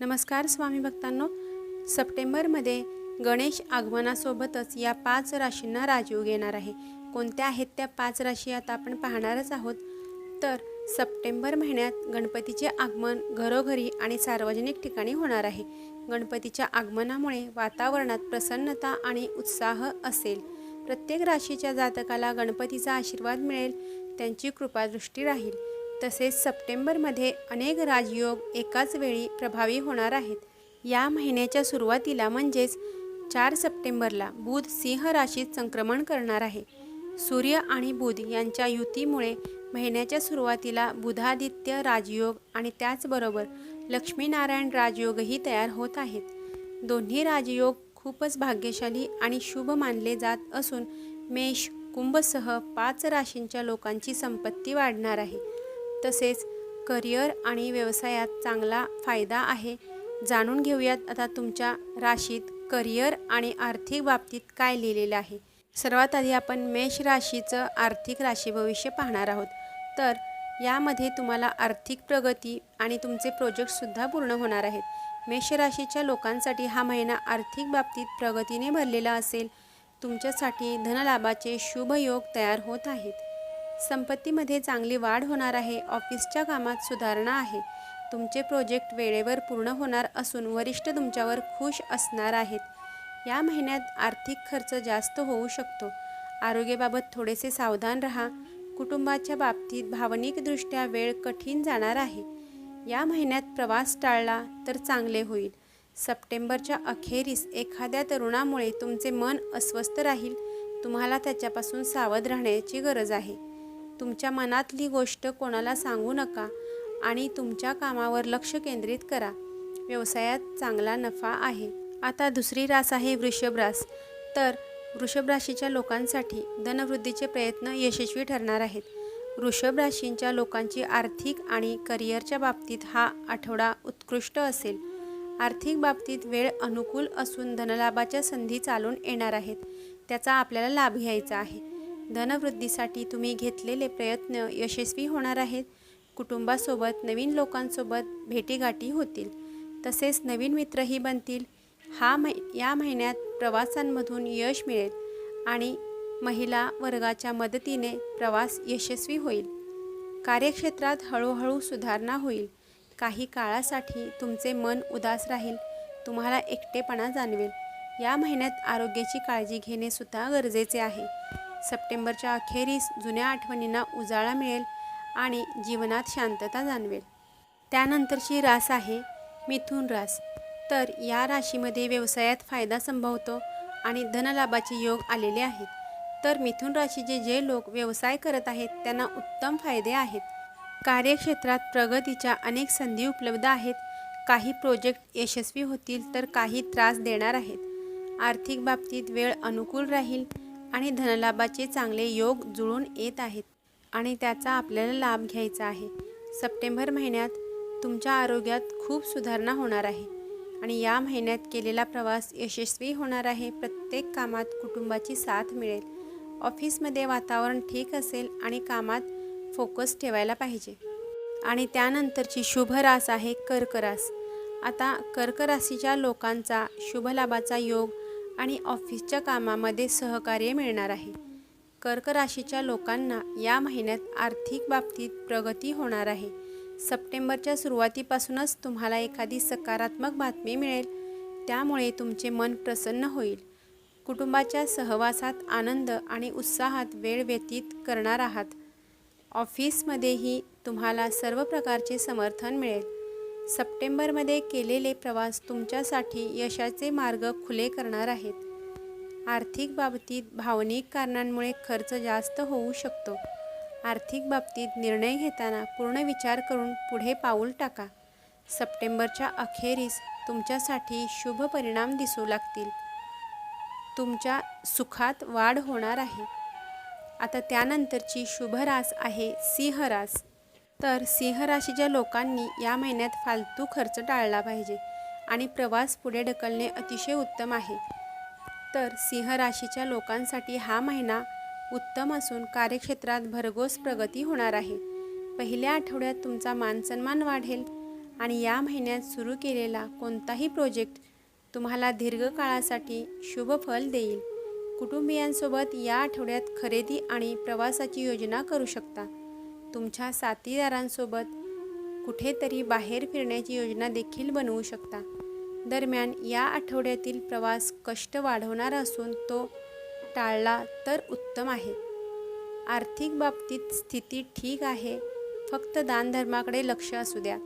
नमस्कार स्वामी भक्तांनो. सप्टेंबरमध्ये गणेश आगमनासोबतच या पाच राशींना राजीव घेणार आहे. कोणत्या आहेत त्या पाच राशी आता आपण पाहणारच आहोत. तर सप्टेंबर महिन्यात गणपतीचे आगमन घरोघरी आणि सार्वजनिक ठिकाणी होणार आहे. गणपतीच्या आगमनामुळे वातावरणात प्रसन्नता आणि उत्साह असेल. प्रत्येक राशीच्या जातकाला गणपतीचा आशीर्वाद मिळेल. त्यांची कृपादृष्टी राहील. तसेच सप्टेंबरमध्ये अनेक राजयोग एकाच वेळी प्रभावी होणार आहेत. या महिन्याच्या सुरुवातीला म्हणजेच चार सप्टेंबरला बुध सिंह राशीत संक्रमण करणार आहे. सूर्य आणि बुध यांच्या युतीमुळे महिन्याच्या सुरुवातीला बुधादित्य राजयोग आणि त्याचबरोबर लक्ष्मीनारायण राजयोगही तयार होत आहेत. दोन्ही राजयोग खूपच भाग्यशाली आणि शुभ मानले जात असून मेष कुंभसह पाच राशींच्या लोकांची संपत्ती वाढणार आहे. तसेच करिअर आणि व्यवसायात चांगला फायदा आहे. जाणून घेऊयात आता तुमच्या राशीत करिअर आणि आर्थिक बाबतीत काय लिहिलेलं आहे. सर्वात आधी आपण मेष राशीचं आर्थिक राशी भविष्य पाहणार आहोत. तर यामध्ये तुम्हाला आर्थिक प्रगती आणि तुमचे प्रोजेक्टसुद्धा पूर्ण होणार आहेत. मेष राशीच्या लोकांसाठी हा महिना आर्थिक बाबतीत प्रगतीने भरलेला असेल. तुमच्यासाठी धनलाभाचे शुभ योग तयार होत आहेत. संपत्तीमध्ये चांगली वाढ होणार आहे ऑफिसच्या कामात सुधारणा आहे. तुमचे प्रोजेक्ट वेळेवर पूर्ण होणार असून वरिष्ठ तुमच्यावर खुश असणार आहेत. या महिन्यात आर्थिक खर्च जास्त होऊ शकतो. आरोग्याबाबत थोडेसे सावधान राहा. कुटुंबाच्या बाबतीत भावनिकदृष्ट्या वेळ कठीण जाणार आहे. या महिन्यात प्रवास टाळला तर चांगले होईल. सप्टेंबरच्या अखेरीस एखाद्या तरुणामुळे तुमचे मन अस्वस्थ राहील. तुम्हाला त्याच्यापासून सावध राहण्याची गरज आहे. तुमच्या मनातली गोष्ट कोणाला सांगू नका आणि तुमच्या कामावर लक्ष केंद्रित करा. व्यवसायात चांगला नफा आहे. आता दुसरी रास आहे वृषभ रास तर वृषभ राशीच्या लोकांसाठी धनवृद्धीचे प्रयत्न यशस्वी ठरणार आहेत. वृषभ राशींच्या लोकांची आर्थिक आणि करिअरच्या बाबतीत हा आठवडा उत्कृष्ट असेल. आर्थिक बाबतीत वेळ अनुकूल असून धनलाभाच्या संधी चालून येणार आहेत. त्याचा आपल्याला लाभ घ्यायचा आहे. धनवृद्धीसाठी तुम्ही घेतलेले प्रयत्न यशस्वी होणार आहेत. कुटुंबासोबत नवीन लोकांसोबत भेटीगाठी होतील. तसेच नवीन मित्रही बनतील. हा मै या महिन्यात प्रवासांमधून यश मिळेल आणि महिला वर्गाच्या मदतीने प्रवास यशस्वी होईल. कार्यक्षेत्रात हळूहळू सुधारणा होईल. काही काळासाठी तुमचे मन उदास राहील. तुम्हाला एकटेपणा जाणवेल. या महिन्यात आरोग्याची काळजी घेणे सुद्धा गरजेचे आहे. सप्टेंबरच्या अखेरीस जुन्या आठवणींना उजाळा मिळेल आणि जीवनात शांतता जाणवेल. त्यानंतरची रास आहे मिथुन रास. तर या राशीमध्ये व्यवसायात फायदा संभवतो आणि धनलाभाचे योग आलेले आहेत. तर मिथुन राशीचे जे लोक व्यवसाय करत आहेत त्यांना उत्तम फायदे आहेत. कार्यक्षेत्रात प्रगतीच्या अनेक संधी उपलब्ध आहेत. काही प्रोजेक्ट यशस्वी होतील तर काही त्रास देणार आहेत. आर्थिक बाबतीत वेळ अनुकूल राहील. आणि धनलाभाचे चांगले योग जुळून येत आहेत आणि त्याचा आपल्याला लाभ घ्यायचा आहे. सप्टेंबर महिन्यात तुमच्या आरोग्यात खूप सुधारणा होणार आहे आणि या महिन्यात केलेला प्रवास यशस्वी होणार आहे. प्रत्येक कामात कुटुंबाची साथ मिळेल. ऑफिसमध्ये वातावरण ठीक असेल आणि कामात फोकस ठेवायला पाहिजे. आणि त्यानंतरची शुभ रास आहे कर्करास. आता कर्क राशीच्या लोकांचा शुभलाभाचा योग आणि ऑफिसच्या कामामध्ये सहकार्य मिळणार आहे. कर्क राशीच्या लोकांना या महिन्यात आर्थिक बाबतीत प्रगती होणार आहे. सप्टेंबरच्या सुरुवातीपासूनच तुम्हाला एखादी सकारात्मक बातमी मिळेल. त्यामुळे तुमचे मन प्रसन्न होईल. कुटुंबाच्या सहवासात आनंद आणि उत्साहात वेळ व्यतीत करणार आहात. ऑफिसमध्येही तुम्हाला सर्व प्रकारचे समर्थन मिळेल. सप्टेंबरमध्ये केलेले प्रवास तुमच्यासाठी यशाचे मार्ग खुले करणार आहेत. आर्थिक बाबतीत भावनिक कारणांमुळे खर्च जास्त होऊ शकतो. आर्थिक बाबतीत निर्णय घेताना पूर्ण विचार करून पुढे पाऊल टाका. सप्टेंबरच्या अखेरीस तुमच्यासाठी शुभ परिणाम दिसू लागतील. तुमच्या सुखात वाढ होणार आहे. आता त्यानंतरची शुभ रास आहे सिंह रास. तर सिंह राशीच्या लोकांनी या महिन्यात फालतू खर्च टाळला पाहिजे आणि प्रवास पुढे ढकलणे अतिशय उत्तम आहे. तर सिंह राशीच्या लोकांसाठी हा महिना उत्तम असून कार्यक्षेत्रात भरघोस प्रगती होणार आहे. पहिल्या आठवड्यात तुमचा मानसन्मान वाढेल आणि या महिन्यात सुरू केलेला कोणताही प्रोजेक्ट तुम्हाला दीर्घकाळासाठी शुभ फल देईल. कुटुंबियांसोबत या आठवड्यात खरेदी आणि प्रवासाची योजना करू शकता. तुमच्या साथीदारांसोबत कुठेतरी बाहेर फिरण्याची योजना देखील बनवू शकता. दरम्यान या आठवड्यातील प्रवास कष्ट वाढवणारा असून तो टाळला तर उत्तम आहे. आर्थिक बाबतीत स्थिती ठीक आहे फक्त दानधर्माकडे लक्ष असू द्या.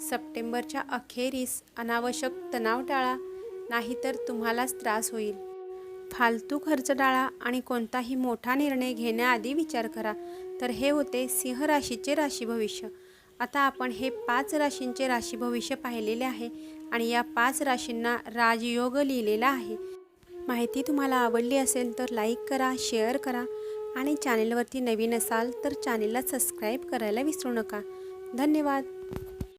सप्टेंबरच्या अखेरीस अनावश्यक तणाव टाळा नाहीतर तुम्हालाच त्रास होईल. फालतू खर्च टाळा आणि कोणताही मोठा निर्णय घेण्याआधी विचार करा. तर हे होते सिंह राशीचे राशी भविष्य. आता आपण हे पाच राशींचे राशी भविष्य पाहिलेले आहे आणि या पाच राशींना राजयोग लिहिलेला आहे. माहिती तुम्हाला आवडली असेल तर लाईक करा शेअर करा आणि चॅनेलवरती नवीन असाल तर चॅनेलला सबस्क्राईब करायला विसरू नका. धन्यवाद.